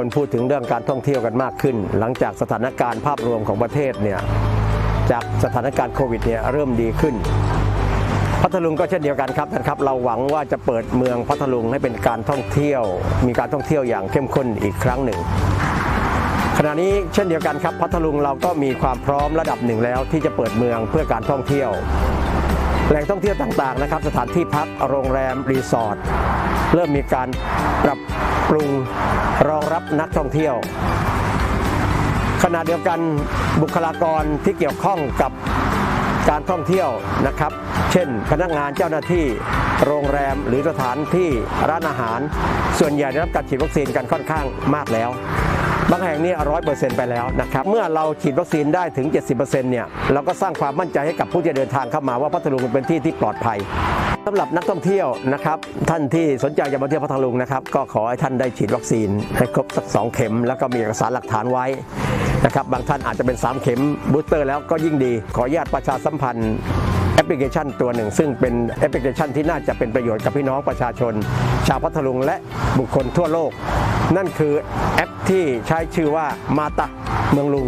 คนพูดถึงเรื่องการท่องเที่ยวกันมากขึ้น หลังจากสถานการณ์ภาพรวมของประเทศเนี่ยจากสถานการณ์โควิดเนี่ยเริ่มดีขึ้น พัทลุงก็เช่นเดียวกันครับท่านครับเราหวังว่าจะเปิดเมืองพัทลุงให้เป็นการท่องเที่ยว มีการท่องเที่ยวอย่างเข้มข้นอีกครั้งหนึ่ง ขณะนี้เช่นเดียวกันครับ พัทลุงเราก็มีความพร้อมระดับหนึ่งแล้ว ที่จะเปิดเมืองเพื่อการท่องเที่ยว แหล่งท่องเที่ยวต่างๆนะครับ สถานที่พักโรงแรมรีสอร์ทเริ่มมีการปรับปรุง รองรับนักท่องเที่ยว ขณะเดียวกันบุคลากรที่เกี่ยวข้องกับการท่องเที่ยวนะครับ เช่น พนักงานเจ้าหน้าที่ โรงแรมหรือสถานที่ร้านอาหาร ส่วนใหญ่ได้รับการฉีดวัคซีนกันค่อนข้างมากแล้ว บางแห่งนี่ร้อยเปอร์เซ็นต์ไปแล้วนะครับ เมื่อเราฉีดวัคซีนได้ถึง 70%เนี่ย เราก็สร้างความมั่นใจให้กับผู้ที่เดินทางเข้ามาว่าพัทลุงเป็นที่ที่ปลอดภัย สำหรับนักท่องเที่ยวนะครับท่านที่สนใจจะมาเที่ยวพัทลุงนะครับ ก็ขอให้ท่านได้ฉีดวัคซีน ให้ครบสักสองเข็ม แล้วก็มีเอกสารหลักฐานไว้นะครับบางท่านอาจจะเป็น 3 เข็มบูสเตอร์แล้วก็ยิ่งดี ขออนุญาตประชาสัมพันธ์แอปพลิเคชันตัวหนึ่ง ซึ่งเป็นแอปพลิเคชันที่น่าจะเป็นประโยชน์กับพี่น้องประชาชน ชาวพัทลุงและบุคคลทั่วโลก นั่นคือแอปที่ใช้ชื่อว่ามาตะเมืองลุง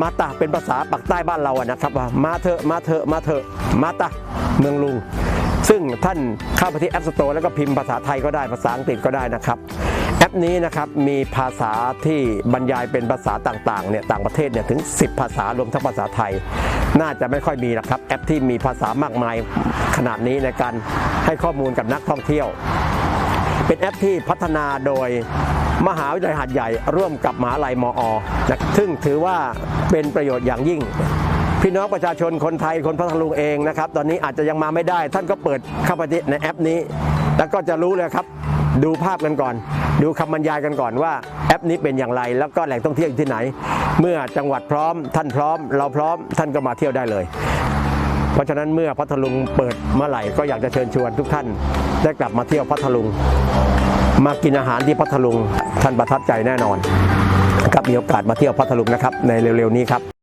มาตะเป็นภาษาปักใต้บ้านเราอะนะครับว่ามาเถอะมาเถอะมาเถอะมาตะเมืองลุง ซึ่งท่านเข้าไปที่ App Store แล้วก็พิมพ์ภาษาไทยก็ได้ภาษาอังกฤษก็ได้นะครับแอปนี้นะครับมีภาษาที่บรรยายเป็นภาษาต่างๆเนี่ยต่างประเทศเนี่ยถึง 10 ภาษารวมทั้งภาษาไทย น่าจะไม่ค่อยมีหรอกครับ แอปที่มีภาษามากมายขนาดนี้ในการให้ข้อมูลกับนักท่องเที่ยว เป็นแอปที่พัฒนาโดยมหาวิทยาลัยหาดใหญ่ร่วมกับมหาลัยมอ ซึ่งถือว่าเป็นประโยชน์อย่างยิ่ง พี่น้องประชาชนคนไทยคนพัทลุงเองนะครับ ตอนนี้อาจจะยังมาไม่ได้ ท่านก็เปิดเข้าไปในแอปนี้ แล้วก็จะรู้เลยครับ ดูภาพกันก่อน ดูคำบรรยายกันก่อนว่าแอปนี้เป็นอย่างไร แล้วก็แหล่งท่องเที่ยวอยู่ที่ไหน เมื่อจังหวัดพร้อม ท่านพร้อม เราพร้อม ท่านก็มาเที่ยวได้เลย เพราะฉะนั้นเมื่อพัทลุงเปิดเมื่อไหร่ก็อยากจะเชิญชวนทุกท่าน ได้กลับมาเที่ยวพัทลุง มากินอาหารที่พัทลุงท่านประทับใจแน่นอนครับมีโอกาสมาเที่ยวพัทลุงนะครับในเร็วๆนี้ครับ